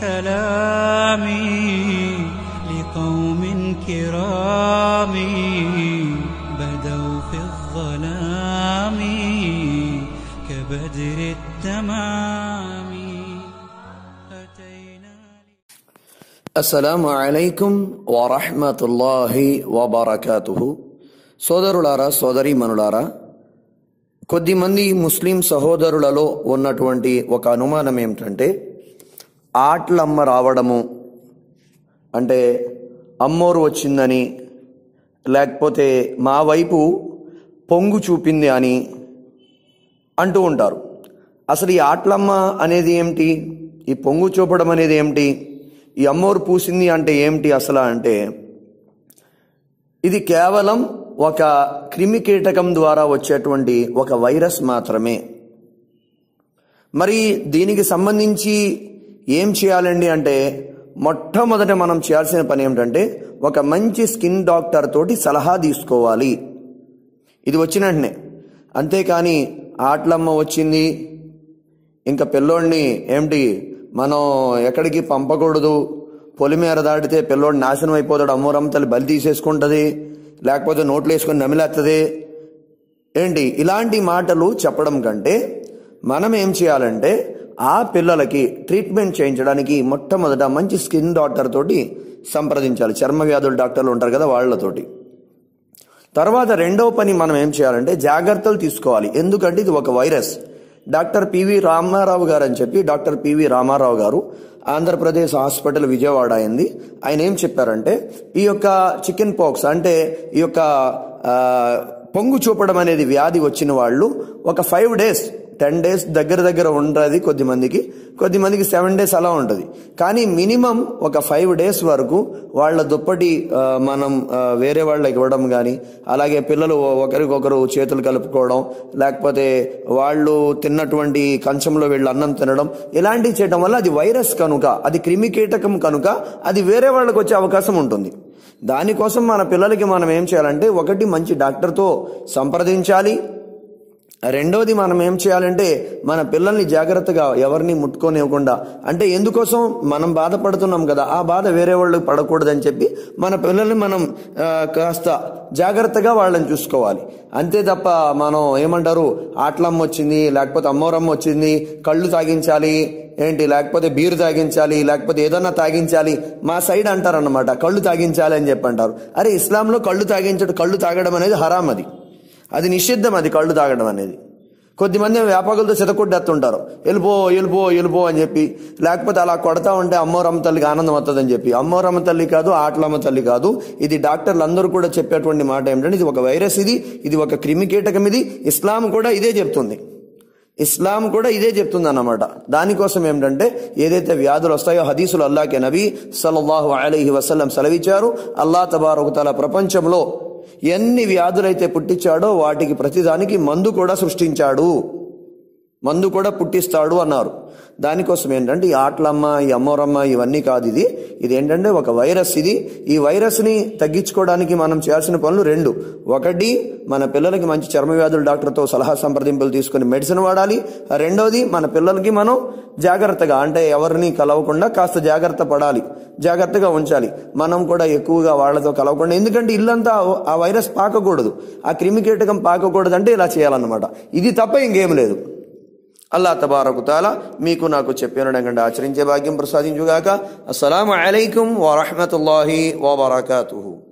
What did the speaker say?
سلامي لقوم كرام بدوا في الظلام كبدر التمام أتينا అస్సలాము అలైకుం వరహమతుల్లాహి వబర్కాతుహు సోదరులారా సోదరీమణులారా కొద్దిమంది ముస్లిం సహోదరులలో ఉన్నటువంటి ఒక అనుమానం ఏమిటంటే ఆటలమ్మ రావడము అంటే అమ్మోరు వచ్చిందని లేకపోతే మా వైపు పొంగు చూపింది అని అంటూ ఉంటారు. అసలు ఈ ఆటలమ్మ అనేది ఏమిటి? ఈ పొంగు చూపడం అనేది ఏమిటి? ఈ అమ్మోరు పూసింది అంటే ఏమిటి అసలు అంటే ఇది కేవలం ఒక క్రిమి కీటకం ద్వారా వచ్చేటువంటి ఒక వైరస్ మాత్రమే. మరి దీనికి సంబంధించి ఏం చేయాలండి అంటే మొట్టమొదట మనం చేయాల్సిన పని ఏమిటంటే ఒక మంచి స్కిన్ డాక్టర్ తోటి సలహా తీసుకోవాలి. ఇది వచ్చిన వెంటనే. అంతేకాని ఆటలమ్మ వచ్చింది. ఇంకా పిల్లోడిని ఏమిటి? మనం ఎక్కడికి పంపకూడదు. పొలిమేర దాటితే పిల్లోడు నాశనం అయిపోతాడు. అమ్మోరమ్మ తల్లి బలి తీసేసుకుంటుంది. లేకపోతే నోట్లు వేసుకొని నమిలేస్తుంది ఏంటి? ఇలాంటి మాటలు చెప్పడం కంటే మనం ఏం చేయాలంటే ఆ పిల్లలకి ట్రీట్మెంట్ చేయించడానికి మొట్టమొదట మంచి స్కిన్ డాక్టర్ తోటి సంప్రదించాలి. చర్మ వ్యాధుల డాక్టర్లు ఉంటారు కదా వాళ్ళతోటి. తర్వాత రెండవ పని మనం ఏం చేయాలంటే జాగ్రత్తలు తీసుకోవాలి. ఎందుకంటే ఇది ఒక వైరస్. డాక్టర్ పివి రామారావు గారు అని చెప్పి డాక్టర్ పివి రామారావు గారు ఆంధ్రప్రదేశ్ హాస్పిటల్ విజయవాడ అయింది. ఆయన ఏం చెప్పారంటే ఈ యొక్క చికెన్ పాక్స్ అంటే ఈ యొక్క పొంగు చూపడం అనేది వ్యాధి వచ్చిన వాళ్ళు ఒక ఫైవ్ డేస్ టెన్ డేస్ దగ్గర దగ్గర ఉంటుంది కొద్దిమందికి కొద్దిమందికి సెవెన్ డేస్ అలా ఉంటుంది. కానీ మినిమం ఒక ఫైవ్ డేస్ వరకు వాళ్ళ దుప్పటి మనం వేరే వాళ్ళకి ఇవ్వడం కానీ అలాగే పిల్లలు ఒకరికొకరు చేతులు కలుపుకోవడం లేకపోతే వాళ్ళు తిన్నటువంటి కంచంలో వీళ్ళు అన్నం తినడం ఇలాంటివి చేయడం వల్ల అది వైరస్ కనుక అది క్రిమికీటకం కనుక అది వేరే వాళ్ళకి వచ్చే అవకాశం ఉంటుంది. దానికోసం మన పిల్లలకి మనం ఏం చేయాలంటే ఒకటి మంచి డాక్టర్తో సంప్రదించాలి. రెండోది మనం ఏం చేయాలంటే మన పిల్లల్ని జాగ్రత్తగా ఎవరిని ముట్టుకోనివ్వకుండా అంటే ఎందుకోసం మనం బాధపడుతున్నాం కదా ఆ బాధ వేరే వాళ్ళకి పడకూడదని చెప్పి మన పిల్లల్ని మనం కాస్త జాగ్రత్తగా వాళ్ళని చూసుకోవాలి. అంతే తప్ప మనం ఏమంటారు ఆటలమ్మ వచ్చింది లేకపోతే అమ్మోరమ్మ వచ్చింది కళ్ళు తాగించాలి ఏంటి లేకపోతే బీరు తాగించాలి లేకపోతే ఏదన్నా తాగించాలి మా సైడ్ అంటారనమాట కళ్ళు తాగించాలి అని చెప్పి అంటారు అరే ఇస్లాంలో కళ్ళు తాగించడం కళ్ళు తాగడం అనేది హరాం అది. అది నిషిద్ధం అది కళ్ళు తాగడం అనేది. కొద్దిమంది వ్యాపకులతో చెతకొట్టేస్తుంటారు వెళ్ళిపో వెళ్ళిపో వెళ్ళిపో అని చెప్పి. లేకపోతే అలా కొడతా ఉంటే అమ్మోరమ్మ తల్లికి ఆనందం వస్తుందని చెప్పి. అమ్మోరమ్మ తల్లి కాదు ఆటలమ్మ తల్లి కాదు. ఇది డాక్టర్లు అందరూ కూడా చెప్పేటువంటి మాట ఏమిటంటే ఇది ఒక వైరస్ ఇది ఇది ఒక క్రిమి కీటకం ఇది. ఇస్లాం కూడా ఇదే చెప్తుంది. ఇస్లాం కూడా ఇదే చెప్తుంది అన్నమాట. దానికోసం ఏమిటంటే ఏదైతే వ్యాధులు వస్తాయో హదీసులు అల్లాకే నబీ సల్లాహు అలీహి వసల్లం సెలవిచ్చారు అల్లా తబారకుతల ప్రపంచంలో ఎన్ని వ్యాధులైతే పుట్టించాడో వాటికి ప్రతిదానికి మందు కూడా సృష్టించాడు. మందు కూడా పుట్టిస్తాడు అన్నారు. దానికోసం ఏంటంటే ఈ ఆటలమ్మ ఈ అమ్మోరమ్మ ఇవన్నీ కాదు ఇది. ఇది ఏంటంటే ఒక వైరస్ ఇది. ఈ వైరస్ని తగ్గించుకోవడానికి మనం చేయాల్సిన పనులు రెండు. ఒకటి మన పిల్లలకి మంచి చర్మ వ్యాధుల డాక్టర్తో సలహా సంప్రదింపులు తీసుకుని మెడిసిన్ వాడాలి. రెండవది మన పిల్లలకి మనం జాగ్రత్తగా అంటే ఎవరిని కలవకుండా కాస్త జాగ్రత్త పడాలి. జాగ్రత్తగా ఉంచాలి. మనం కూడా ఎక్కువగా వాళ్ళతో కలవకుండా. ఎందుకంటే ఇల్లంతా ఆ వైరస్ పాకకూడదు. ఆ క్రిమికీటకం పాకకూడదు అంటే ఇలా చేయాలన్నమాట. ఇది తప్ప ఇంకేం లేదు. అల్లా తబారకు తాలా మీకు నాకు చెప్పినడంగా ఆచరించే భాగ్యం ప్రసాదించుగాక అస్సలం అలైకుం వరహమతుల్లాహి వబర్కాతుహు